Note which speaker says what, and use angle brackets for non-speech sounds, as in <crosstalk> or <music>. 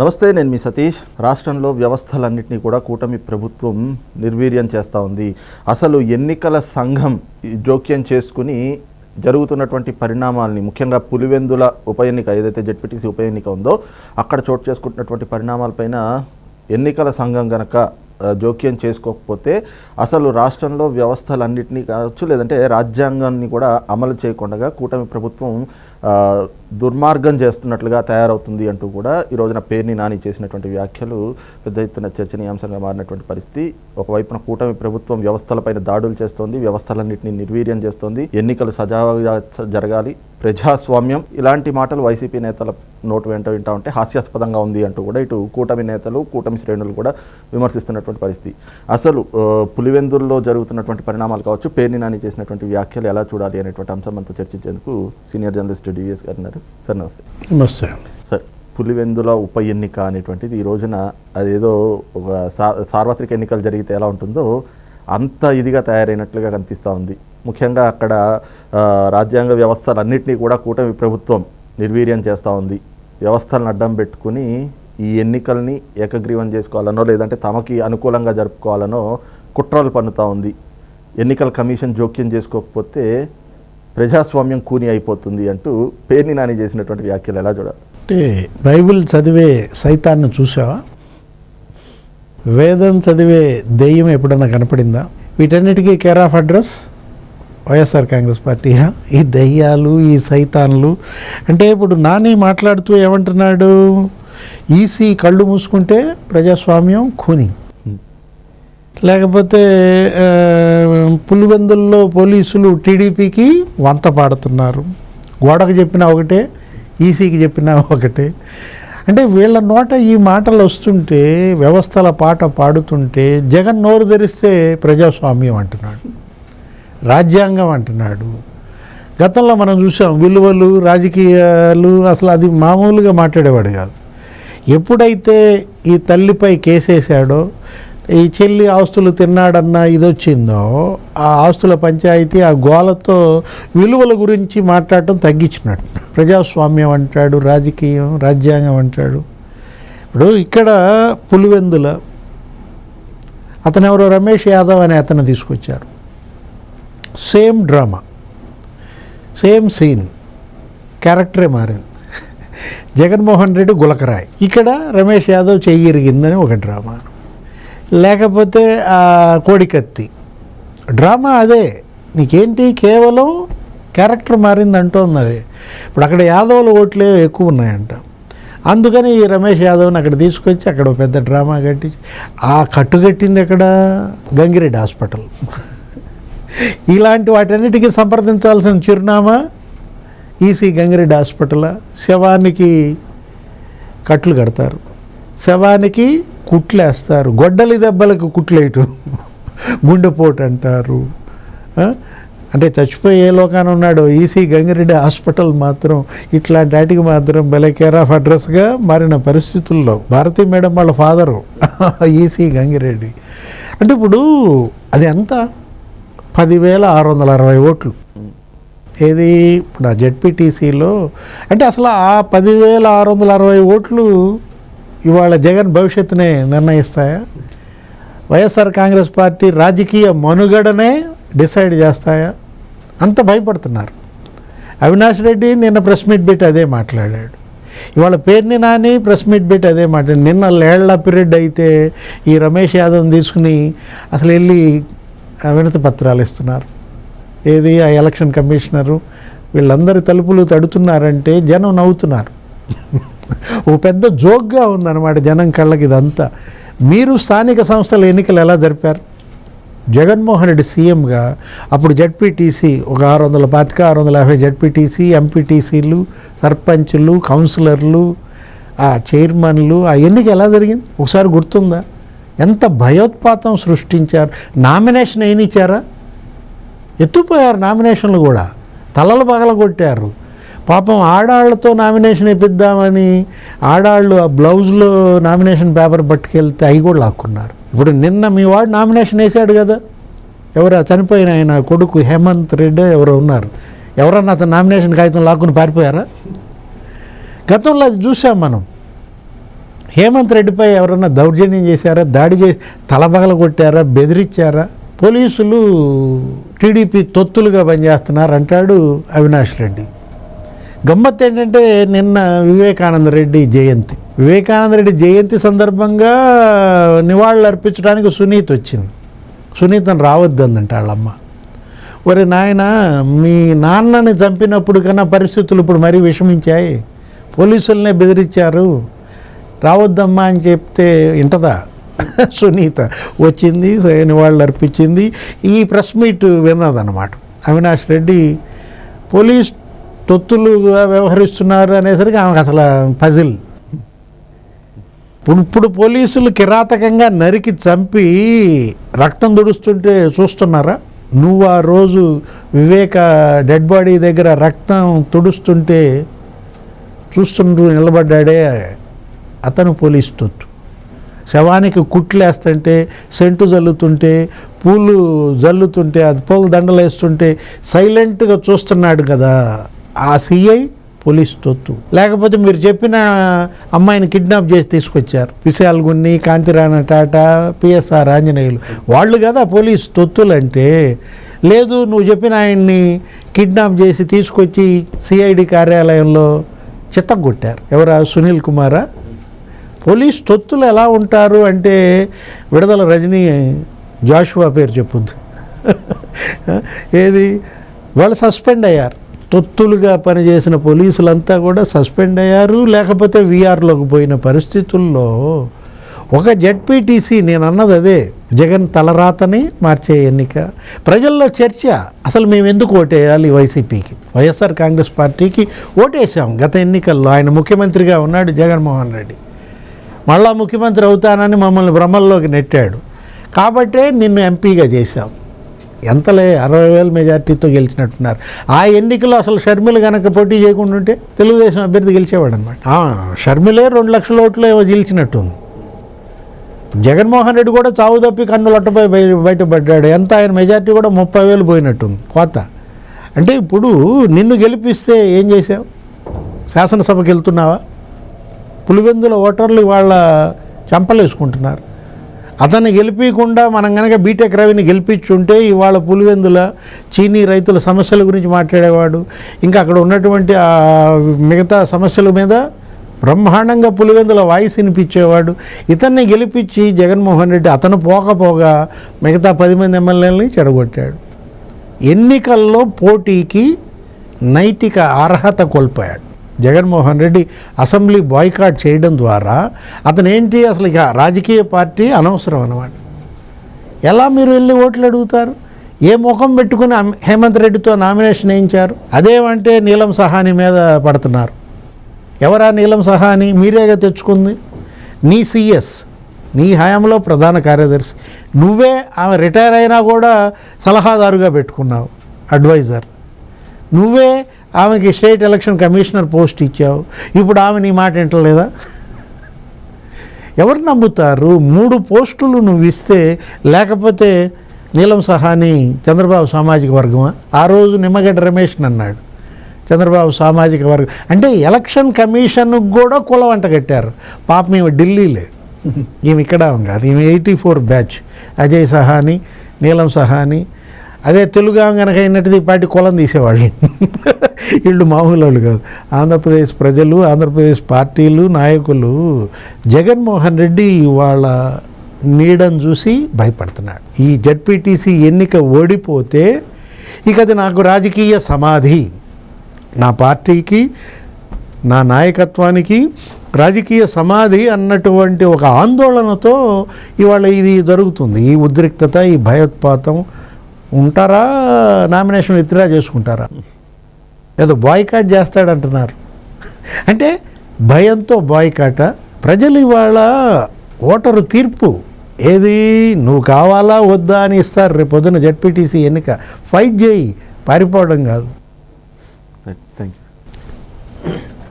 Speaker 1: నమస్తే నేను మీ సతీష్. రాష్ట్రంలో వ్యవస్థలన్నింటినీ కూడా కూటమి ప్రభుత్వం నిర్వీర్యం చేస్తూ ఉంది. అసలు ఎన్నికల సంఘం జోక్యం చేసుకుని జరుగుతున్నటువంటి పరిణామాల్ని ముఖ్యంగా పులివెందుల ఉప ఎన్నిక ఏదైతే జడ్పీటీసీ ఉప ఎన్నిక ఉందో అక్కడ చోటు చేసుకుంటున్నటువంటి పరిణామాలపైన ఎన్నికల సంఘం గనక జోక్యం చేసుకోకపోతే అసలు రాష్ట్రంలో వ్యవస్థలన్నింటినీ కావచ్చు లేదంటే రాజ్యాంగాన్ని కూడా అమలు చేయకుండా కూటమి ప్రభుత్వం దుర్మార్గం చేస్తున్నట్లుగా తయారవుతుంది అంటూ కూడా ఈ రోజున పేర్ని నాని చేసినటువంటి వ్యాఖ్యలు పెద్ద ఎత్తున చర్చనీయాంశంగా మారినటువంటి పరిస్థితి. ఒకవైపున కూటమి ప్రభుత్వం వ్యవస్థలపైన దాడులు చేస్తోంది వ్యవస్థలన్నింటినీ నిర్వీర్యం చేస్తోంది ఎన్నికలు సజావుగా జరగాలి ప్రజాస్వామ్యం ఇలాంటి మాటలు వైసీపీ నేతల నోటు వెంట వింటా ఉంటే హాస్యాస్పదంగా ఉంది అంటూ కూడా ఇటు కూటమి నేతలు కూటమి శ్రేణులు కూడా విమర్శిస్తున్నటువంటి పరిస్థితి. అసలు పులివెందుల్లో జరుగుతున్నటువంటి పరిణామాలు కావచ్చు పేర్ని నాని చేసినటువంటి వ్యాఖ్యలు ఎలా చూడాలి అనేటువంటి అంశం మనతో చర్చించేందుకు సీనియర్ జర్నలిస్ట్ డివిఎస్ గారు ఉన్నారు. సార్ నమస్తే.
Speaker 2: నమస్తే.
Speaker 1: సార్ పులివెందుల ఉప ఎన్నిక అనేటువంటిది ఈ రోజున అదేదో ఒక సార్వత్రిక ఎన్నికలు జరిగితే ఎలా ఉంటుందో అంత ఇదిగా తయారైనట్లుగా కనిపిస్తూ ఉంది. ముఖ్యంగా అక్కడ రాజ్యాంగ వ్యవస్థలన్నింటినీ కూడా కూటమి ప్రభుత్వం నిర్వీర్యం చేస్తూ ఉంది. వ్యవస్థలను అడ్డం పెట్టుకుని ఈ ఎన్నికల్ని ఏకగ్రీవం చేసుకోవాలనో లేదంటే తమకి అనుకూలంగా జరుపుకోవాలనో కుట్రలు పన్నుతూ ఉంది. ఎన్నికల కమిషన్ జోక్యం చేసుకోకపోతే ప్రజాస్వామ్యం కూని అయిపోతుంది అంటూ పేర్ని నాని చేసినటువంటి వ్యాఖ్యలు ఎలా చూడాలి?
Speaker 2: అంటే బైబిల్ చదివే సైతాన్ని చూసావా? వేదం చదివే దెయ్యం ఎప్పుడన్నా కనపడిందా? వీటన్నిటికీ care of address YSR Congress పార్టీయా? ఈ దయ్యాలు ఈ సైతాన్లు. అంటే ఇప్పుడు నాని మాట్లాడుతూ ఏమంటున్నాడు? ఈసీ కళ్ళు మూసుకుంటే ప్రజాస్వామ్యం ఖూని లేకపోతే పులివెందుల్లో పోలీసులు టీడీపీకి వంత పాడుతున్నారు. గోడకు చెప్పినా ఒకటే ఈసీకి చెప్పినా ఒకటే. అంటే వీళ్ళ నోట ఈ మాటలు వస్తుంటే వ్యవస్థల పాట పాడుతుంటే జగన్ నోరు ధరిస్తే ప్రజాస్వామ్యం అంటున్నాడు. రాజ్యాంగం అంటున్నాడు. గతంలో మనం చూసాం విలువలు రాజకీయాలు అసలు అది మామూలుగా మాట్లాడేవాడు కాదు. ఎప్పుడైతే ఈ తల్లిపై కేసేసాడో ఈ చెల్లి ఆస్తులు తిన్నాడన్న ఇది వచ్చిందో ఆ ఆస్తుల పంచాయతీ ఆ గోలతో విలువల గురించి మాట్లాడటం తగ్గించినట్టు. ప్రజాస్వామ్యం అంటాడు రాజకీయం రాజ్యాంగం అంటాడు. ఇప్పుడు ఇక్కడ పులివెందుల అతను ఎవరో రమేష్ యాదవ్ అనే అతను తీసుకొచ్చారు. సేమ్ డ్రామా సేమ్ సీన్ క్యారెక్టరే మారింది. జగన్మోహన్ రెడ్డి గులకరాయ్. ఇక్కడ రమేష్ యాదవ్ చెయ్యి ఇరిగిందని ఒక డ్రామా. లేకపోతే కోడి కోడికత్తి. డ్రామా అదే. నీకేంటి? కేవలం క్యారెక్టర్ మారింది అంటోంది అది ఇప్పుడు అక్కడ యాదవులు ఓట్లే ఎక్కువ ఉన్నాయంట. అందుకని ఈ రమేష్ యాదవ్ని అక్కడ తీసుకొచ్చి అక్కడ ఒక పెద్ద డ్రామా కట్టించి ఆ కట్టుకట్టింది అక్కడ గంగిరెడ్డి హాస్పిటల్. ఇలాంటి వాటన్నిటికీ సంప్రదించాల్సిన చిరునామా ఈసీ గంగిరెడ్డి హాస్పిటల్? శవానికి కట్లు కడతారు. శవానికి కుట్లేస్తారు. గొడ్డలి దెబ్బలకు కుట్లేయటం గుండెపోటు అంటారు. అంటే చచ్చిపోయి ఏ లోకాన ఉన్నాడో ఈసీ గంగిరెడ్డి హాస్పిటల్ మాత్రం ఇట్లాంటి వాటికి మాత్రం భలే కేర్ ఆఫ్ అడ్రస్గా మారిన పరిస్థితుల్లో. భారతీ మేడం వాళ్ళ ఫాదరు <laughs> ఈసీ గంగిరెడ్డి. అంటే ఇప్పుడు అది ఎంత? పదివేల ఆరు వందల అరవై ఓట్లు. ఏది? ఇప్పుడు ఆ జెడ్పీటీసీలో. అంటే అసలు ఆ పదివేల ఆరు వందల అరవై ఓట్లు ఇవాళ జగన్ భవిష్యత్తునే నిర్ణయిస్తాయా? వైఎస్ఆర్ కాంగ్రెస్ పార్టీ రాజకీయ మనుగడనే డిసైడ్ చేస్తాయా? అంత భయపడుతున్నారు. అవినాష్ రెడ్డి నిన్న ప్రెస్ మీట్ పెట్టి అదే మాట్లాడాడు. ఇవాళ పేరుని నాని ప్రెస్ మీట్ పెట్టి అదే మాట్లాడు నిన్న లేళ్ళ పీరియడ్ అయితే ఈ రమేష్ యాదవ్ని తీసుకుని అసలు వెళ్ళి వినతి పత్రాలు ఇస్తున్నారు. ఏది? ఆ ఎలక్షన్ కమిషనరు. వీళ్ళందరి తలుపులు తడుతున్నారంటే జనం నవ్వుతున్నారు. ఓ పెద్ద జోక్గా ఉందన్నమాట జనం కళ్ళకి ఇదంతా. మీరు స్థానిక సంస్థల ఎన్నికలు ఎలా జరిపారు? జగన్మోహన్ రెడ్డి సీఎంగా అప్పుడు జడ్పీటీసీ ఒక ఆరు వందల పాతిక ఆరు వందల యాభై జడ్పీటీసీ ఎంపీటీసీలు సర్పంచ్లు కౌన్సిలర్లు ఆ చైర్మన్లు ఆ ఎన్నిక ఎలా జరిగింది? ఒకసారి గుర్తుందా? ఎంత భయోత్పాతం సృష్టించారు? నామినేషన్ ఏమి ఇచ్చారా? ఎత్తుపోయారు నామినేషన్లు కూడా. తలలు పగలగొట్టారు. పాపం ఆడాళ్ళతో నామినేషన్ ఇప్పిద్దామని ఆడాళ్ళు ఆ బ్లౌజ్లో నామినేషన్ పేపర్ పట్టుకెళ్తే అవి కూడా లాక్కున్నారు. ఇప్పుడు నిన్న మీ వాడు నామినేషన్ వేసాడు కదా. ఎవరు చనిపోయిన ఆయన కొడుకు హేమంత్ రెడ్డి ఎవరో ఉన్నారు. ఎవరన్నా అతను నామినేషన్ కాగితం లాక్కుని పారిపోయారా? గతంలో అది చూసాం మనం. హేమంత్ రెడ్డిపై ఎవరన్నా దౌర్జన్యం చేశారా? దాడి చేసి తలబగల కొట్టారా? బెదిరించారా? పోలీసులు టీడీపీ తొత్తులుగా పనిచేస్తున్నారు అంటాడు అవినాష్ రెడ్డి. గమ్మత్ ఏంటంటే నిన్న వివేకానంద రెడ్డి జయంతి. వివేకానంద రెడ్డి జయంతి సందర్భంగా నివాళులు అర్పించడానికి సునీత్ వచ్చింది. సునీతను రావద్దందంట వాళ్ళమ్మ. ఒరే నాయన మీ నాన్నని చంపినప్పుడు కన్నా పరిస్థితులు ఇప్పుడు మరీ విషమించాయి. పోలీసులనే బెదిరించారు. రావద్దమ్మా అని చెప్తే వింటదా? <laughs> సునీత వచ్చింది నివాళులు అర్పించింది. ఈ ప్రెస్ మీట్ విన్నదన్నమాట. అవినాష్ రెడ్డి పోలీస్ తొత్తులుగా వ్యవహరిస్తున్నారు అనేసరికి ఆమెకు అసలు పజిల్. ఇప్పుడు ఇప్పుడు పోలీసులు కిరాతకంగా నరికి చంపి రక్తం దుడుస్తుంటే చూస్తున్నారా? నువ్వు ఆ రోజు వివేక డెడ్ బాడీ దగ్గర రక్తం తుడుస్తుంటే చూస్తుంటూ నిలబడ్డాడే అతను పోలీస్ తొత్తు. శవానికి కుట్లేస్తుంటే సెంటు జల్లుతుంటే పూలు జల్లుతుంటే అది పూల దండలు వేస్తుంటే సైలెంట్గా చూస్తున్నాడు కదా. ఆ సిఐ పోలీస్ తొత్తు. లేకపోతే మీరు చెప్పిన అమ్మాయిని కిడ్నాప్ చేసి తీసుకొచ్చారు. విశాల్ గున్ని కాంతిరాణ టాటా పిఎస్ఆర్ ఆంజనేయులు. వాళ్ళు కదా పోలీస్ తొత్తులు అంటే లేదు నువ్వు చెప్పిన ఆయన్ని కిడ్నాప్ చేసి తీసుకొచ్చి సిఐడి కార్యాలయంలో చిత్తగొట్టారు ఎవరా? సునీల్ కుమారా? పోలీస్ తొత్తులు ఎలా ఉంటారు అంటే విడుదల రజనీ జాషువా పేరు చెప్పొద్దు. <laughs> ఏది? వాళ్ళు సస్పెండ్ అయ్యారు. తొత్తులుగా పనిచేసిన పోలీసులంతా కూడా సస్పెండ్ అయ్యారు. లేకపోతే వీఆర్లోకి పోయిన పరిస్థితుల్లో ఒక జెడ్పీటీసీ నేను అన్నది అదే జగన్ తలరాతని మార్చే ఎన్నిక. ప్రజల్లో చర్చ అసలు మేము ఎందుకు ఓటేయాలి వైసీపీకి? వైఎస్ఆర్ కాంగ్రెస్ పార్టీకి ఓటేసాం గత ఎన్నికల్లో. ఆయన ముఖ్యమంత్రిగా ఉన్నాడు జగన్మోహన్ రెడ్డి. మళ్ళా ముఖ్యమంత్రి అవుతానని మమ్మల్ని భ్రమల్లోకి నెట్టాడు. కాబట్టే నిన్ను ఎంపీగా చేశాం. ఎంతలే అరవై వేల మెజార్టీతో గెలిచినట్టున్నారు. ఆ ఎన్నికలో అసలు షర్మిల కనుక పోటీ చేయకుండా ఉంటే తెలుగుదేశం అభ్యర్థి గెలిచేవాడు అనమాట షర్మిలే రెండు లక్షల ఓట్లు ఏమో గెలిచినట్టుంది. జగన్మోహన్ రెడ్డి కూడా చావు తప్పి కన్నులొట్టపై బయటపడ్డాడు. ఎంత ఆయన మెజార్టీ కూడా ముప్పై వేలు పోయినట్టుంది. కోత. అంటే ఇప్పుడు నిన్ను గెలిపిస్తే ఏం చేసావు శాసనసభకి వెళ్తున్నావా? పులివెందుల ఓటర్లు వాళ్ళ చంపలేసుకుంటున్నారు. అతన్ని గెలిపించకుండా మనం కనుక బీటెక్ రవిని గెలిపించుంటే ఇవాళ పులివెందుల చీనీ రైతుల సమస్యల గురించి మాట్లాడేవాడు. ఇంకా అక్కడ ఉన్నటువంటి మిగతా సమస్యల మీద బ్రహ్మాండంగా పులివెందుల వాయిస్ వినిపించేవాడు. ఇతన్ని గెలిపించి జగన్మోహన్ రెడ్డి అతను పోకపోగా మిగతా పది మంది ఎమ్మెల్యేలని చెడగొట్టాడు. ఎన్నికల్లో పోటీకి నైతిక అర్హత కోల్పోయాడు. జగన్మోహన్ రెడ్డి అసెంబ్లీ బాయ్కాట్ చేయడం ద్వారా అతను ఏంటి అసలు ఇక రాజకీయ పార్టీ అనవసరం అన్నమాట. ఎలా మీరు వెళ్ళి ఓట్లు అడుగుతారు? ఏ ముఖం పెట్టుకుని హేమంత్ రెడ్డితో నామినేషన్ వేయించారు? అదేమంటే నీలం సహాని మీద పడుతున్నారు. ఎవరా నీలం సహాని? మీరేగా తెచ్చుకుంది. నీ సీఎస్ నీ హయాంలో ప్రధాన కార్యదర్శి. నువ్వే ఆమె రిటైర్ అయినా కూడా సలహాదారుగా పెట్టుకున్నావు అడ్వైజర్. నువ్వే ఆమెకి స్టేట్ ఎలక్షన్ కమిషనర్ పోస్ట్ ఇచ్చావు. ఇప్పుడు ఆమె నీ మాట వింటలేదా? ఎవరు నమ్ముతారు? మూడు పోస్టులు నువ్వు ఇస్తే లేకపోతే నీలం సహాని చంద్రబాబు సామాజిక వర్గమా? ఆ రోజు నిమ్మగడ్డ రమేష్ అన్నాడు చంద్రబాబు సామాజిక వర్గం అంటే ఎలక్షన్ కమిషన్కు కూడా కుల వంట కట్టారు. పాప మేము ఢిల్లీలే. ఈమె ఇక్కడ కాదు. ఈమె eighty four batch. Ajay Sahani Neelam Sahani అదే తెలుగు కనుక అయినట్టుది ఈ పాటి కులం తీసేవాళ్ళు. వీళ్ళు మామూలు వాళ్ళు కాదు. ఆంధ్రప్రదేశ్ ప్రజలు ఆంధ్రప్రదేశ్ పార్టీలు నాయకులు జగన్మోహన్ రెడ్డి వాళ్ళ నీడని చూసి భయపడుతున్నాడు. ఈ జడ్పీటీసీ ఎన్నిక ఓడిపోతే ఇక అది నాకు రాజకీయ సమాధి. నా పార్టీకి నా నాయకత్వానికి రాజకీయ సమాధి అన్నటువంటి ఒక ఆందోళనతో ఇవాళ ఇది జరుగుతుంది. ఈ ఉద్రిక్తత ఈ భయోత్పాతం ఉంటారా? నామినేషన్ విత్డ్రా చేసుకుంటారా? ఏదో బాయ్కాట్ చేస్తాడంటున్నారు. అంటే భయంతో బాయ్కాట ప్రజలు ఇవాళ ఓటరు తీర్పు. ఏది నువ్వు కావాలా వద్దా అని ఇస్తారు. రేపు పొద్దున జడ్పీటీసీ ఎన్నిక. ఫైట్ చేయి పారిపోవడం కాదు.